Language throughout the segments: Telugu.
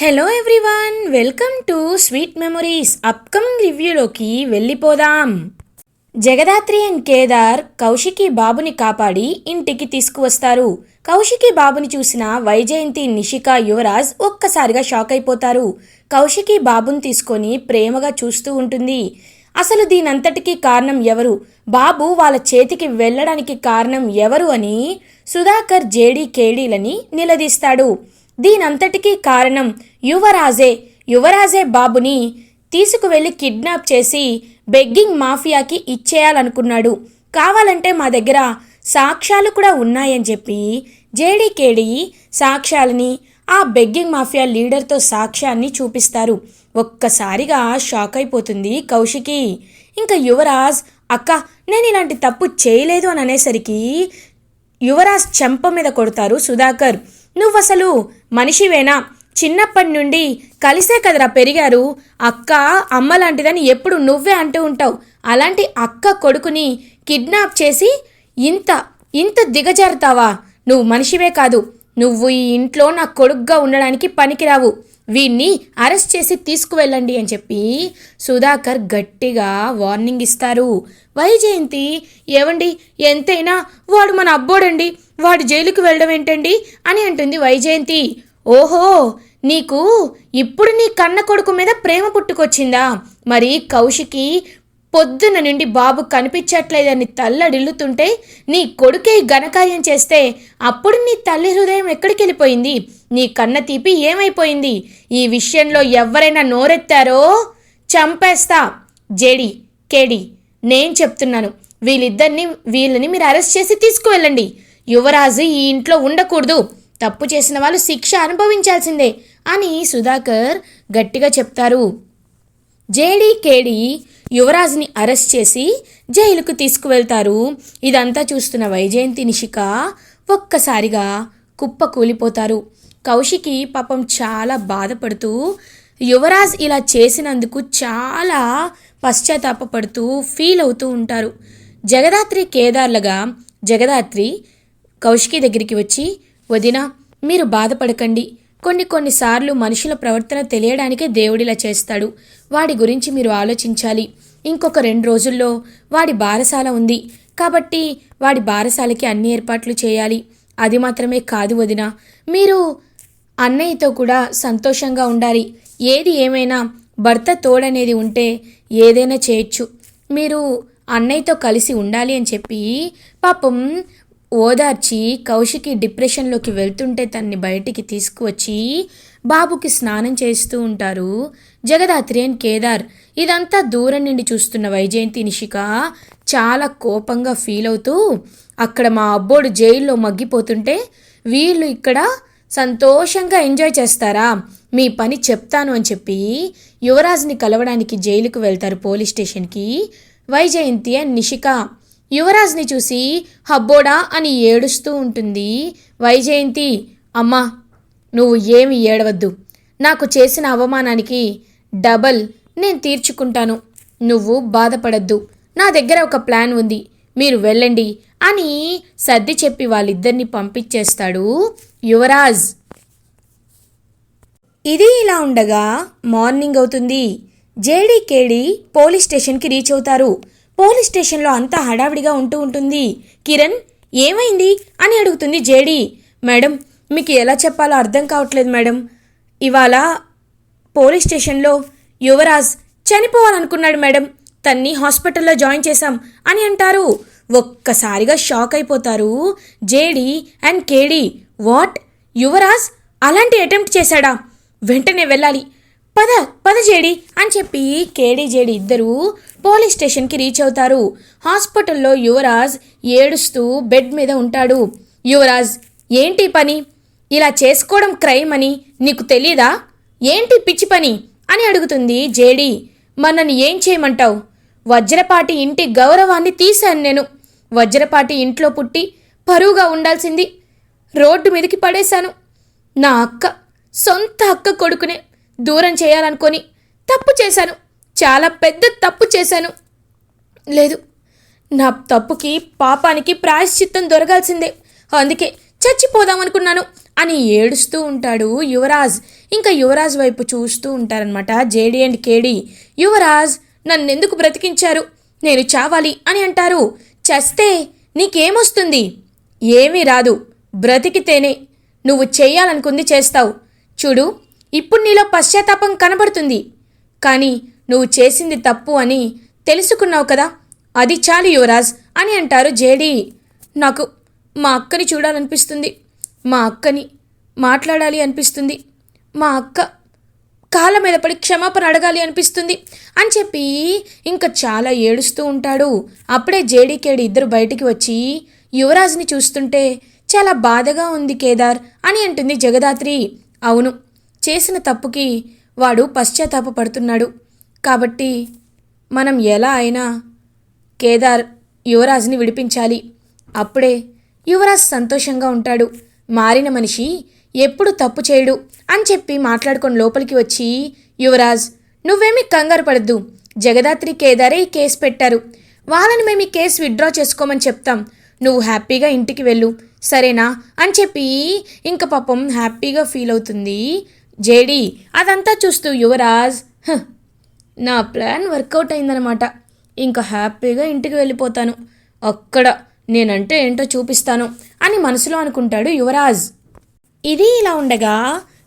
Hello everyone welcome to sweet memories upcoming రివ్యూలోకి వెళ్ళిపోదాం. జగదాత్రి అండ్ కేదార్ కౌశికి బాబుని కాపాడి ఇంటికి తీసుకువస్తారు. కౌశికి బాబుని చూసిన వైజయంతి నిషిక యువరాజ్ ఒక్కసారిగా షాక్ అయిపోతారు. కౌశికి బాబుని తీసుకొని ప్రేమగా చూస్తూ ఉంటుంది. అసలు దీనంతటికీ కారణం ఎవరు? బాబు వాళ్ళ చేతికి వెళ్ళడానికి కారణం ఎవరు అని సుధాకర్ జేడీ కేడీలని నిలదీస్తాడు. దీనంతటికీ కారణం యువరాజే. యువరాజే బాబుని తీసుకువెళ్ళి కిడ్నాప్ చేసి బెగ్గింగ్ మాఫియాకి ఇచ్చేయాలనుకున్నాడు. కావాలంటే మా దగ్గర సాక్ష్యాలు కూడా ఉన్నాయని చెప్పి జేడీకేడి సాక్ష్యాలని ఆ బెగ్గింగ్ మాఫియా లీడర్తో సాక్ష్యాన్ని చూపిస్తారు. ఒక్కసారిగా షాక్ అయిపోతుంది కౌశికి. ఇంకా యువరాజ్ అక్క నేను ఇలాంటి తప్పు చేయలేదు అని అనేసరికి యువరాజ్ చెంప మీద కొడతారు సుధాకర్. నువ్వసలు మనిషివేనా? చిన్నప్పటి నుండి కలిసే కదరా పెరిగారు. అక్క అమ్మ లాంటిదని ఎప్పుడు నువ్వే అంటూ ఉంటావు. అలాంటి అక్క కొడుకుని కిడ్నాప్ చేసి ఇంత ఇంత దిగజారుతావా? నువ్వు మనిషివే కాదు. నువ్వు ఈ ఇంట్లో నా కొడుగ్గా ఉండడానికి పనికిరావు. వీణ్ణి అరెస్ట్ చేసి తీసుకువెళ్ళండి అని చెప్పి సుధాకర్ గట్టిగా వార్నింగ్ ఇస్తారు. వైజయంతి ఏవండి? ఎంతైనా వాడు మన అబ్బోడండి. వాడు జైలుకు వెళ్ళడం ఏంటండి? అని అంటుంది వైజయంతి. ఓహో నీకు ఇప్పుడు నీ కన్న కొడుకు మీద ప్రేమ పుట్టుకొచ్చిందా? మరి కౌశికి పొద్దున నుండి బాబు కనిపించట్లేదని తల్లడిల్లుతుంటే నీ కొడుకే ఘనకార్యం చేస్తే అప్పుడు నీ తల్లి హృదయం ఎక్కడికి వెళ్ళిపోయింది? నీ కన్న తీపి ఏమైపోయింది? ఈ విషయంలో ఎవరైనా నోరెత్తారో? చంపేస్తా. జేడి కేడి నేను చెప్తున్నాను. వీళ్ళిద్దరిని వీళ్ళని మీరు అరెస్ట్ చేసి తీసుకువెళ్ళండి. యువరాజు ఈ ఇంట్లో ఉండకూడదు. తప్పు చేసిన వాళ్ళు శిక్ష అనుభవించాల్సిందే అని సుధాకర్ గట్టిగా చెప్తారు. జేడీ కేడి యువరాజ్ని అరెస్ట్ చేసి జైలుకు తీసుకువెళ్తారు. ఇదంతా చూస్తున్న వైజయంతి నిషిక ఒక్కసారిగా కుప్ప కూలిపోతారు కౌశికి పాపం చాలా బాధపడుతూ యువరాజ్ ఇలా చేసినందుకు చాలా పశ్చాత్తాపపడుతూ ఫీల్ అవుతూ ఉంటారు. జగదాత్రి కేదార్లుగా జగదాత్రి కౌశికి దగ్గరికి వచ్చి వదిన మీరు బాధపడకండి. కొన్ని కొన్నిసార్లు మనుషుల ప్రవర్తన తెలియడానికే దేవుడిలా చేస్తాడు. వాడి గురించి మీరు ఆలోచించాలి. ఇంకొక రెండు రోజుల్లో వాడి బారసాల ఉంది. కాబట్టి వాడి బారసాలకి అన్ని ఏర్పాట్లు చేయాలి. అది మాత్రమే కాదు వదిన. మీరు అన్నయ్యతో కూడా సంతోషంగా ఉండాలి. ఏది ఏమైనా భర్త తోడనేది ఉంటే ఏదైనా చేయొచ్చు. మీరు అన్నయ్యతో కలిసి ఉండాలి అని చెప్పి పాపం ఓదార్చి కౌశికి డిప్రెషన్లోకి వెళ్తుంటే తన్ని బయటికి తీసుకువచ్చి బాబుకి స్నానం చేస్తూ ఉంటారు. జగదాత్రి అండ్ కేదార్ ఇదంతా దూరం నుండి చూస్తున్న వైజయంతి నిషిక చాలా కోపంగా ఫీల్ అవుతూ అక్కడ మా అబ్బోడు జైల్లో మగ్గిపోతుంటే వీళ్ళు ఇక్కడ సంతోషంగా ఎంజాయ్ చేస్తారా? మీ పని చెప్తాను అని చెప్పి యువరాజ్ని కలవడానికి జైలుకు వెళ్తారు పోలీస్ స్టేషన్కి. వైజయంతి అండ్ నిషిక యువరాజ్ని చూసి హబ్బోడా అని ఏడుస్తూ ఉంటుంది. వైజయంతి అమ్మా నువ్వు ఏమి ఏడవద్దు. నాకు చేసిన అవమానానికి డబల్ నేను తీర్చుకుంటాను. నువ్వు బాధపడద్దు. నా దగ్గర ఒక ప్లాన్ ఉంది. మీరు వెళ్ళండి అని సర్ది చెప్పి వాళ్ళిద్దరిని పంపించేస్తాడు యువరాజ్. ఇది ఇలా ఉండగా మార్నింగ్ అవుతుంది. జేడీకేడి పోలీస్ స్టేషన్కి రీచ్ అవుతారు. పోలీస్ స్టేషన్లో అంతా హడావిడిగా ఉంటూ ఉంటుంది. కిరణ్ ఏమైంది? అని అడుగుతుంది జేడీ. మేడం మీకు ఎలా చెప్పాలో అర్థం కావట్లేదు మేడం. ఇవాళ పోలీస్ స్టేషన్లో యువరాజ్ చనిపోవాలనుకున్నాడు మేడం. తన్ని హాస్పిటల్లో జాయిన్ చేశాం అని అంటారు. ఒక్కసారిగా షాక్ అయిపోతారు JD and KD. What? Yuvraj అలాంటి అటెంప్ట్ చేశాడా? వెంటనే వెళ్ళాలి. పద పద జేడి అని చెప్పి కేడీ జేడి ఇద్దరు పోలీస్ స్టేషన్కి రీచ్ అవుతారు. హాస్పిటల్లో యువరాజ్ ఏడుస్తూ బెడ్ మీద ఉంటాడు. యువరాజ్ ఏంటి పని? ఇలా చేసుకోవడం క్రైమ్ అని నీకు తెలీదా? ఏంటి పిచ్చి పని? అని అడుగుతుంది జేడి. మనని ఏం చేయమంటావు? వజ్రపాటి ఇంటి గౌరవాన్ని తీశాను నేను. వజ్రపాటి ఇంట్లో పుట్టి పరువుగా ఉండాల్సింది. రోడ్డు మీదకి పడేశాను. నా అక్క సొంత అక్క కొడుకునే దూరం చేయాలనుకొని తప్పు చేశాను. చాలా పెద్ద తప్పు చేశాను. లేదు నా తప్పుకి పాపానికి ప్రాయశ్చిత్తం దొరకాల్సిందే. అందుకే చచ్చిపోదామనుకున్నాను అని ఏడుస్తూ ఉంటాడు యువరాజ్. ఇంకా యువరాజ్ వైపు చూస్తూ ఉంటారనమాట జేడి అండ్ కేడి. యువరాజ్ నన్నెందుకు బ్రతికించారు? నేను చావాలి అని అంటారు. చస్తే నీకేమొస్తుంది? ఏమీ రాదు. బ్రతికితేనే నువ్వు చేయాలనుకుంది చేస్తావు. చూడు ఇప్పుడు నీలో పశ్చాత్తాపం కనబడుతుంది. కానీ నువ్వు చేసింది తప్పు అని తెలుసుకున్నావు కదా. అది చాలు యువరాజ్ అని అంటారు జేడీ. నాకు మా అక్కని చూడాలనిపిస్తుంది. మా అక్కని మాట్లాడాలి అనిపిస్తుంది. మా అక్క కాళ్ళ మీద పడి క్షమాపణ అడగాలి అనిపిస్తుంది అని చెప్పి ఇంకా చాలా ఏడుస్తూ ఉంటాడు. అప్పుడే జేడీకేడి ఇద్దరు బయటికి వచ్చి యువరాజ్ని చూస్తుంటే చాలా బాధగా ఉంది కేదార్ అని అంటుంది జగదాత్రి. అవును చేసిన తప్పుకి వాడు పశ్చాత్తాపపడుతున్నాడు. కాబట్టి మనం ఎలా అయినా కేదార్ యువరాజ్ని విడిపించాలి. అప్పుడే యువరాజ్ సంతోషంగా ఉంటాడు. మారిన మనిషి ఎప్పుడు తప్పు చేయడు అని చెప్పి మాట్లాడుకొని లోపలికి వచ్చి యువరాజ్ నువ్వేమీ కంగారు పడద్దు. జగదాత్రి కేదారే ఈ కేసు పెట్టారు. వాళ్ళని మేము ఈ కేసు విత్డ్రా చేసుకోమని చెప్తాం. నువ్వు హ్యాపీగా ఇంటికి వెళ్ళు. సరేనా? అని చెప్పి ఇంక పాపం హ్యాపీగా ఫీల్ అవుతుంది జేడి అదంతా చూస్తూ యువరాజ్ నా ప్లాన్ వర్కౌట్ అయిందనమాట ఇంకా హ్యాపీగా ఇంటికి వెళ్ళిపోతాను. అక్కడ నేనంటే ఏంటో చూపిస్తాను అని మనసులో అనుకుంటాడు యువరాజ్. ఇది ఇలా ఉండగా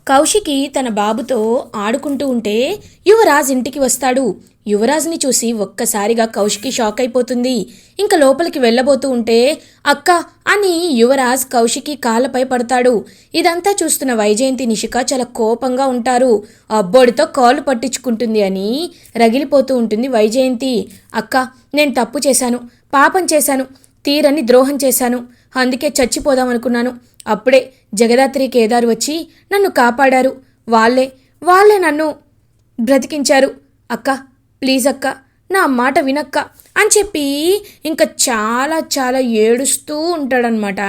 కౌశికి తన బాబుతో ఆడుకుంటూ ఉంటే యువరాజ్ ఇంటికి వస్తాడు. యువరాజ్ని చూసి ఒక్కసారిగా కౌశికి షాక్ అయిపోతుంది. ఇంకా లోపలికి వెళ్ళబోతూ ఉంటే అక్క అని యువరాజ్ కౌశికి కాళ్ళపై పడతాడు. ఇదంతా చూస్తున్న వైజయంతి నిషిక చాలా కోపంగా ఉంటారు. అబ్బోడితో కాళ్ళు పట్టించుకుంటుంది అని రగిలిపోతూ ఉంటుంది వైజయంతి. అక్క నేను తప్పు చేశాను. పాపం చేశాను. తీరని ద్రోహం చేశాను. అందుకే చచ్చిపోదాం అనుకున్నాను. అప్పుడే జగదాత్రి కేదారు వచ్చి నన్ను కాపాడారు. వాళ్ళే వాళ్ళే నన్ను బ్రతికించారు. అక్క ప్లీజ్ అక్క నా మాట వినక్క అని చెప్పి ఇంకా చాలా చాలా ఏడుస్తూ ఉంటాడనమాట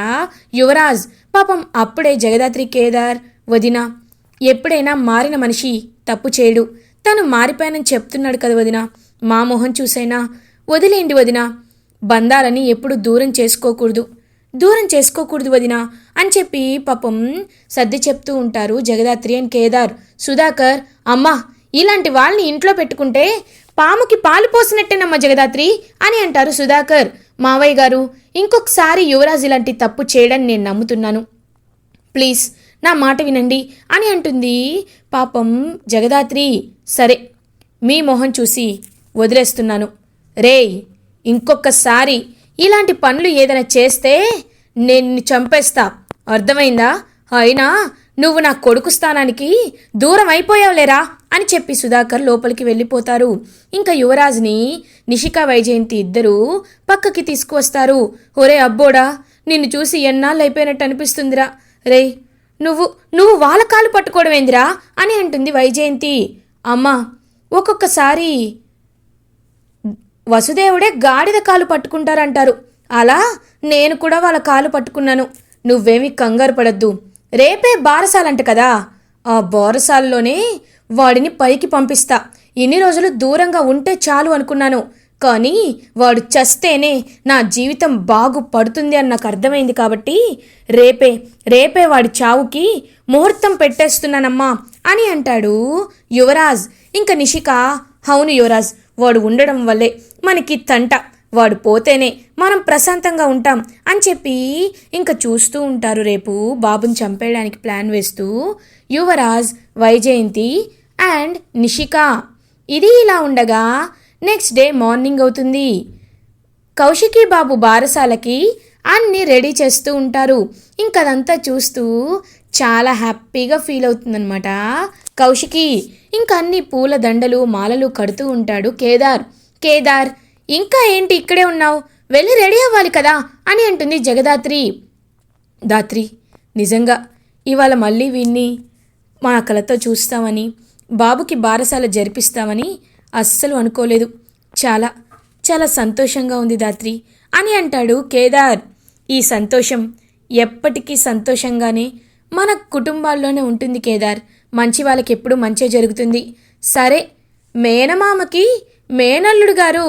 యువరాజ్ పాపం అప్పుడే జగదాత్రి కేదార్ వదిన ఎప్పుడైనా మారిన మనిషి తప్పు చేయడు. తను మారిపోయానని చెప్తున్నాడు కదా వదిన. మా మొహం చూసైనా వదిలేండి వదిన. బంధాలని ఎప్పుడు దూరం చేసుకోకూడదు. దూరం చేసుకోకూడదు వదినా అని చెప్పి పాపం సర్ది చెప్తూ ఉంటారు జగదాత్రి అండ్ కేదార్. సుధాకర్ అమ్మా ఇలాంటి వాళ్ళని ఇంట్లో పెట్టుకుంటే పాముకి పాలు పోసినట్టేనమ్మా జగదాత్రి అని అంటారు సుధాకర్. మావయ్య గారు ఇంకొకసారి యువరాజ్ ఇలాంటి తప్పు చేయడని నేను నమ్ముతున్నాను. ప్లీజ్ నా మాట వినండి అని అంటుంది. పాపం జగదాత్రి సరే మీ మొహం చూసి వదిలేస్తున్నాను. రేయ్ ఇంకొకసారి ఇలాంటి పనులు ఏదైనా చేస్తే నేను చంపేస్తా. అర్థమైందా? అయినా నువ్వు నా కొడుకు స్థానానికి దూరం అయిపోయావులేరా అని చెప్పి సుధాకర్ లోపలికి వెళ్ళిపోతారు. ఇంకా యువరాజ్ని నిషికా వైజయంతి ఇద్దరూ పక్కకి తీసుకువస్తారు. ఒరే అబ్బోడా నిన్ను చూసి ఎన్నాళ్ళైపోయినట్టు అనిపిస్తుందిరా. రేయ్ నువ్వు నువ్వు వాళ్ళ కాలు పట్టుకోవడం ఏందిరా అని అంటుంది వైజయంతి. అమ్మా ఒక్కొక్కసారి వసుదేవుడే గాడిద కాలు పట్టుకుంటారంటారు. అలా నేను కూడా వాళ్ళ కాలు పట్టుకున్నాను. నువ్వేమి కంగారు పడద్దు. రేపే బారసాలంట కదా. ఆ బారసాల్లోనే వాడిని పైకి పంపిస్తా. ఇన్ని రోజులు దూరంగా ఉంటే చాలు అనుకున్నాను. కానీ వాడు చస్తేనే నా జీవితం బాగుపడుతుంది అని నాకు అర్థమైంది కాబట్టి రేపే రేపే వాడి చావుకి ముహూర్తం పెట్టేస్తున్నానమ్మా అని అంటాడు యువరాజ్. ఇంకా నిషిక అవును యువరాజ్ వాడు ఉండడం వల్లే మనకి తంట వాడు పోతేనే మనం ప్రశాంతంగా ఉంటాం అని చెప్పి ఇంకా చూస్తూ ఉంటారు రేపు బాబుని చంపేయడానికి ప్లాన్ వేస్తూ యువరాజ్ వైజయంతి అండ్ నిషిక. ఇది ఇలా ఉండగా నెక్స్ట్ డే మార్నింగ్ అవుతుంది. కౌశికీ బాబు బారసాలకి అన్ని రెడీ చేస్తూ ఉంటారు. ఇంకదంతా చూస్తూ చాలా హ్యాపీగా ఫీల్ అవుతుందన్నమాట కౌశికి. ఇంకా అన్ని పూల దండలు మాలలు కడుతూ ఉంటాడు కేదార్. కేదార్ ఇంకా ఏంటి ఇక్కడే ఉన్నావు? వెళ్ళి రెడీ అవ్వాలి కదా అని అంటుంది జగదాత్రి. దాత్రి నిజంగా ఇవాళ మళ్ళీ వీణ్ణి మా కళతో చూస్తామని బాబుకి బారసాల జరిపిస్తామని అస్సలు అనుకోలేదు. చాలా చాలా సంతోషంగా ఉంది దాత్రి అని అంటాడు కేదార్. ఈ సంతోషం ఎప్పటికీ సంతోషంగానే మన కుటుంబాల్లోనే ఉంటుంది కేదార్. మంచి వాళ్ళకి ఎప్పుడు మంచి జరుగుతుంది. సరే మేనమామకి మేనల్లుడు గారు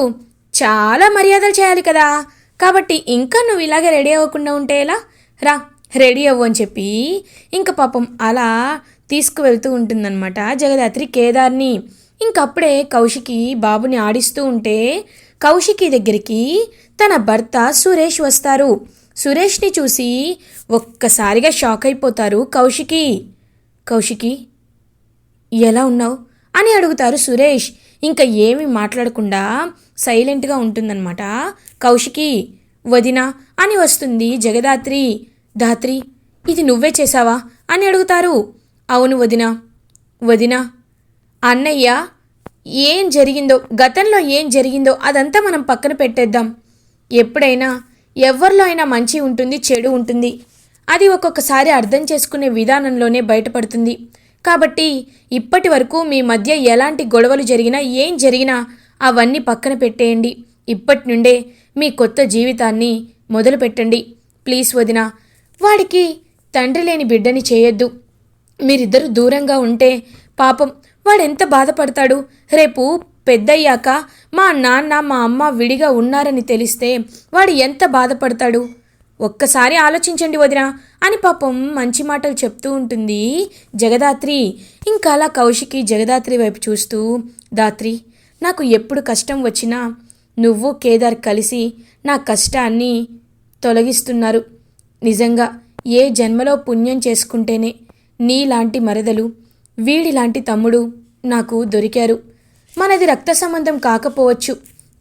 చాలా మర్యాదలు చేయాలి కదా. కాబట్టి ఇంకా నువ్వు ఇలాగే రెడీ అవ్వకుండా ఉంటే ఎలా? రా రెడీ అవ్వు అని చెప్పి ఇంకా పాపం అలా తీసుకువెళ్తూ ఉంటుందన్నమాట జగదాత్రి కేదార్ని. ఇంకప్పుడే కౌశికి బాబుని ఆడిస్తూ ఉంటే కౌశికి దగ్గరికి తన భర్త సురేష్ వస్తారు. సురేష్ని చూసి ఒక్కసారిగా షాక్ అయిపోతారు కౌశికి. కౌశికి ఎలా ఉన్నావు? అని అడుగుతారు సురేష్. ఇంకా ఏమీ మాట్లాడకుండా సైలెంట్గా ఉంటుందన్నమాట. కౌశికి వదిన అని వస్తుంది జగదాత్రి. దాత్రి ఇది నువ్వే చేశావా? అని అడుగుతారు. అవును వదిన. వదిన. అన్నయ్య ఏం జరిగిందో గతంలో ఏం జరిగిందో అదంతా మనం పక్కన పెట్టేద్దాం. ఎప్పుడైనా ఎవరిలో అయినా మంచి ఉంటుంది చెడు ఉంటుంది. అది ఒక్కొక్కసారి అర్థం చేసుకునే విధానంలోనే బయటపడుతుంది. కాబట్టి ఇప్పటి వరకు మీ మధ్య ఎలాంటి గొడవలు జరిగినా ఏం జరిగినా అవన్నీ పక్కన పెట్టేయండి. ఇప్పటి నుండే మీ కొత్త జీవితాన్ని మొదలు పెట్టండి. ప్లీజ్ వదిన వాడికి తండ్రి లేని బిడ్డని చేయొద్దు. మీరిద్దరు దూరంగా ఉంటే పాపం వాడెంత బాధపడతాడు? రేపు పెద్దయ్యాక మా నాన్న మా అమ్మ విడిగా ఉన్నారని తెలిస్తే వాడు ఎంత బాధపడతాడు? ఒక్కసారి ఆలోచించండి వదిన అని పాపం మంచి మాటలు చెప్తూ ఉంటుంది జగదాత్రి. ఇంకా అలా కౌశికి జగదాత్రి వైపు చూస్తూ దాత్రి నాకు ఎప్పుడు కష్టం వచ్చినా నువ్వు కేదార్ కలిసి నా కష్టాన్ని తొలగిస్తున్నారు. నిజంగా ఏ జన్మలో పుణ్యం చేసుకుంటేనే నీలాంటి మరదలు వీడిలాంటి తమ్ముడు నాకు దొరికారు. మనది రక్త సంబంధం కాకపోవచ్చు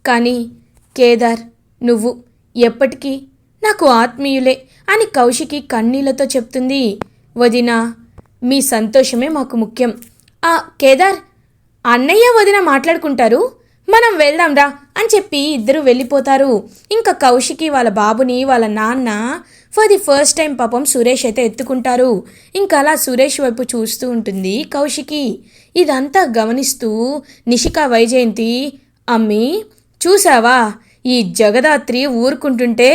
కానీ కేదార్ నువ్వు ఎప్పటికీ నాకు ఆత్మీయులే అని కౌశికి కన్నీళ్ళతో చెప్తుంది. వదిన మీ సంతోషమే మాకు ముఖ్యం. ఆ కేదార్ అన్నయ్య వదిన మాట్లాడుకుంటారు? మనం వెళ్దాంరా అని చెప్పి ఇద్దరు వెళ్ళిపోతారు. ఇంకా కౌశికి వాళ్ళ బాబుని వాళ్ళ నాన్న ఫర్ ది ఫస్ట్ టైం పాపం సురేష్ అయితే ఎత్తుకుంటారు. ఇంకా అలా సురేష్ వైపు చూస్తూ ఉంటుంది కౌశికి. ఇదంతా గమనిస్తూ నిషిక వైజయంతి అమ్మి చూసావా? ఈ జగదాత్రి ఊరుకుంటుంటే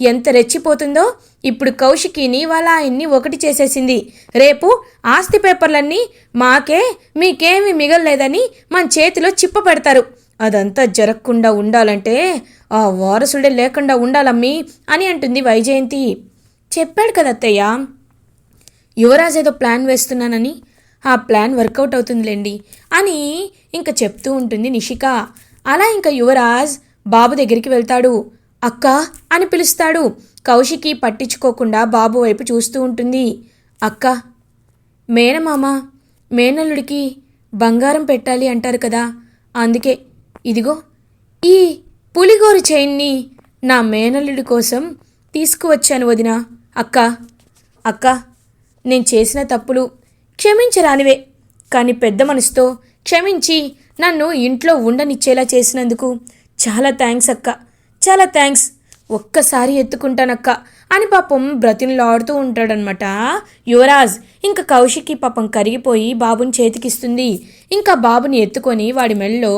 ఎంత రెచ్చిపోతుందో? ఇప్పుడు కౌశికిని వాళ్ళ ఆయన్ని ఒకటి చేసేసింది. రేపు ఆస్తి పేపర్లన్నీ మాకే మీకేమీ మిగలలేదని మన చేతిలో చిప్ప పెడతారు. అదంతా జరగకుండా ఉండాలంటే ఆ వారసుడే లేకుండా ఉండాలమ్మీ అని అంటుంది వైజయంతి. చెప్పాడు కదా అత్తయ్య. యువరాజ్ ఏదో ప్లాన్ వేస్తున్నానని. ఆ ప్లాన్ వర్కౌట్ అవుతుందిలేండి అని ఇంకా చెప్తూ ఉంటుంది నిషిక. అలా ఇంకా యువరాజ్ బాబు దగ్గరికి వెళ్తాడు. అక్క అని పిలుస్తాడు. కౌశికి పట్టించుకోకుండా బాబు వైపు చూస్తూ ఉంటుంది. అక్క మేనమామ మేనల్లుడికి బంగారం పెట్టాలి అంటారు కదా. అందుకే ఇదిగో ఈ పులిగోరు చైన్ని నా మేనల్లుడి కోసం తీసుకువచ్చాను వదిన. అక్క అక్క నేను చేసిన తప్పులు క్షమించరానివే. కానీ పెద్ద మనసుతో క్షమించి నన్ను ఇంట్లో ఉండనిచ్చేలా చేసినందుకు చాలా థ్యాంక్స్ అక్క. చాలా థ్యాంక్స్ ఒక్కసారి ఎత్తుకుంటానక్క అని పాపం బ్రతిన్లాడుతూ ఉంటాడనమాట యువరాజ్ ఇంకా కౌశికి పాపం కరిగిపోయి బాబుని చేతికిస్తుంది. ఇంకా బాబుని ఎత్తుకొని వాడి మెళ్ళలో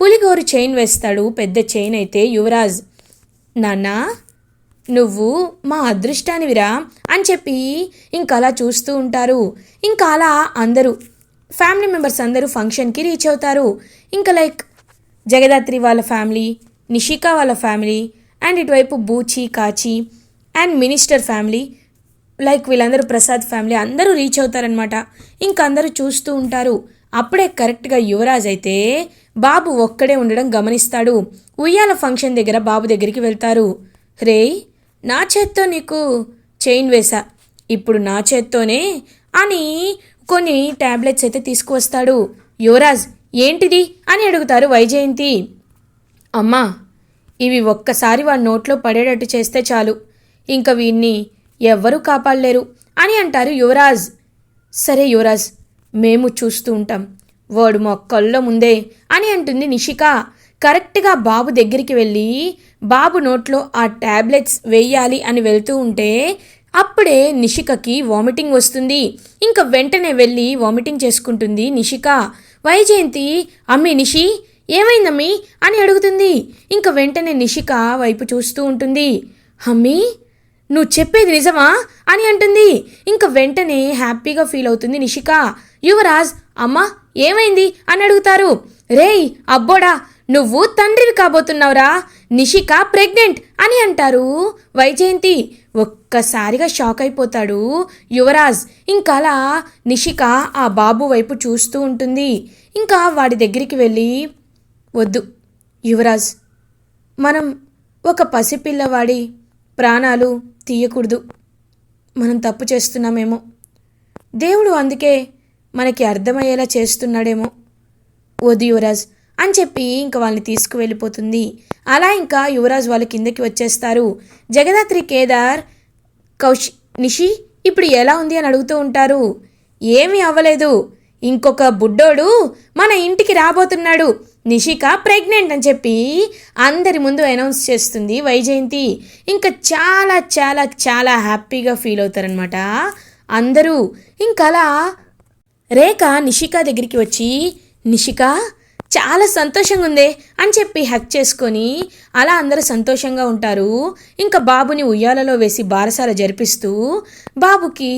పులిగోరు చైన్ వేస్తాడు పెద్ద చైన్ అయితే యువరాజ్. నాన్నా నువ్వు మా అదృష్టానివిరా అని చెప్పి ఇంకా అలా చూస్తూ ఉంటారు. ఇంకా అలా అందరూ ఫ్యామిలీ మెంబర్స్ అందరూ ఫంక్షన్కి రీచ్ అవుతారు. ఇంకా లైక్ జగదాత్రి వాళ్ళ ఫ్యామిలీ నిషికా వాళ్ళ ఫ్యామిలీ అండ్ ఇటువైపు బూచి కాచి అండ్ మినిస్టర్ ఫ్యామిలీ లైక్ వీళ్ళందరూ ప్రసాద్ ఫ్యామిలీ అందరూ రీచ్ అవుతారనమాట ఇంకా అందరూ చూస్తూ ఉంటారు. అప్పుడే కరెక్ట్గా యువరాజ్ అయితే బాబు ఒక్కడే ఉండడం గమనిస్తాడు. ఉయ్యాల ఫంక్షన్ దగ్గర బాబు దగ్గరికి వెళ్తారు. రే నా చేత్తో నీకు చైన్ వేసా ఇప్పుడు నా చేత్తోనే అని కొన్ని టాబ్లెట్స్ అయితే తీసుకువస్తాడు. యువరాజ్ ఏంటిది? అని అడుగుతారు వైజయంతి. అమ్మా ఇవి ఒక్కసారి వాడి నోట్లో పడేటట్టు చేస్తే చాలు. ఇంకా వీణ్ణి ఎవ్వరూ కాపాడలేరు అని అంటారు యువరాజ్. సరే యువరాజ్ మేము చూస్తూ ఉంటాం. వాడు మా కళ్ళ ముందే అని అంటుంది నిషిక. కరెక్ట్గా బాబు దగ్గరికి వెళ్ళి బాబు నోట్లో ఆ ట్యాబ్లెట్స్ వేయాలి అని వెళ్తూ ఉంటే అప్పుడే నిషికకి వామిటింగ్ వస్తుంది. ఇంకా వెంటనే వెళ్ళి వామిటింగ్ చేసుకుంటుంది నిషిక. వైజయంతి అమ్మి నిషి ఏమైందమ్మీ? అని అడుగుతుంది. ఇంకా వెంటనే నిషిక వైపు చూస్తూ ఉంటుంది. అమ్మీ నువ్వు చెప్పేది నిజమా? అని అంటుంది. ఇంకా వెంటనే హ్యాపీగా ఫీల్ అవుతుంది నిషిక. యువరాజ్ అమ్మా ఏమైంది? అని అడుగుతారు. రేయ్ అబ్బోడా నువ్వు తండ్రివి కాబోతున్నావురా. నిషిక ప్రెగ్నెంట్ అని అంటారు. వైజయంతి ఒక్కసారిగా షాక్ అయిపోతాడు. యువరాజ్ ఇంకలా అలా నిషిక ఆ బాబు వైపు చూస్తూ ఉంటుంది. ఇంకా వాడి దగ్గరికి వెళ్ళి వద్దు యువరాజ్ మనం ఒక పసిపిల్లవాడి ప్రాణాలు తీయకూడదు. మనం తప్పు చేస్తున్నామేమో. దేవుడు అందుకే మనకి అర్థమయ్యేలా చేస్తున్నాడేమో. వద్దు యువరాజ్ అని చెప్పి ఇంక వాళ్ళని తీసుకువెళ్ళిపోతుంది. అలా ఇంకా యువరాజ్ వాళ్ళ కిందకి వచ్చేస్తారు. జగదాత్రి కేదార్ కౌశి నిషి ఇప్పుడు ఎలా ఉంది అని అడుగుతూ ఉంటారు. ఏమీ అవ్వలేదు. ఇంకొక బుడ్డోడు మన ఇంటికి రాబోతున్నాడు. నిషిక ప్రెగ్నెంట్ అని చెప్పి అందరి ముందు అనౌన్స్ చేస్తుంది వైజయంతి. ఇంకా చాలా చాలా చాలా హ్యాపీగా ఫీల్ అవుతారనమాట అందరూ. ఇంకలా అలా రేఖ నిషిక దగ్గరికి వచ్చి నిషిక చాలా సంతోషంగా ఉందే అని చెప్పి హక్ చేసుకొని అలా అందరూ సంతోషంగా ఉంటారు. ఇంకా బాబుని ఉయ్యాలలో వేసి బారసాల జరిపిస్తూ బాబుకి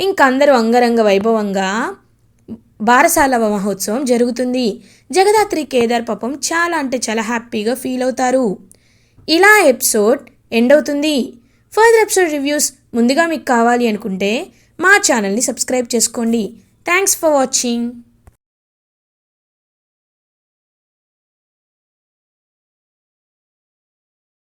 ఇంకా అందరూ అంగరంగ వైభవంగా బారసాల మహోత్సవం జరుగుతుంది. జగదాత్రి కేదార్ పాపం చాలా అంటే చాలా హ్యాపీగా ఫీల్ అవుతారు. ఇలా ఎపిసోడ్ ఎండ్ అవుతుంది ఫర్దర్ ఎపిసోడ్ రివ్యూస్ ముందుగా మీకు కావాలి అనుకుంటే మా ఛానల్ని సబ్స్క్రైబ్ చేసుకోండి. Thanks for watching.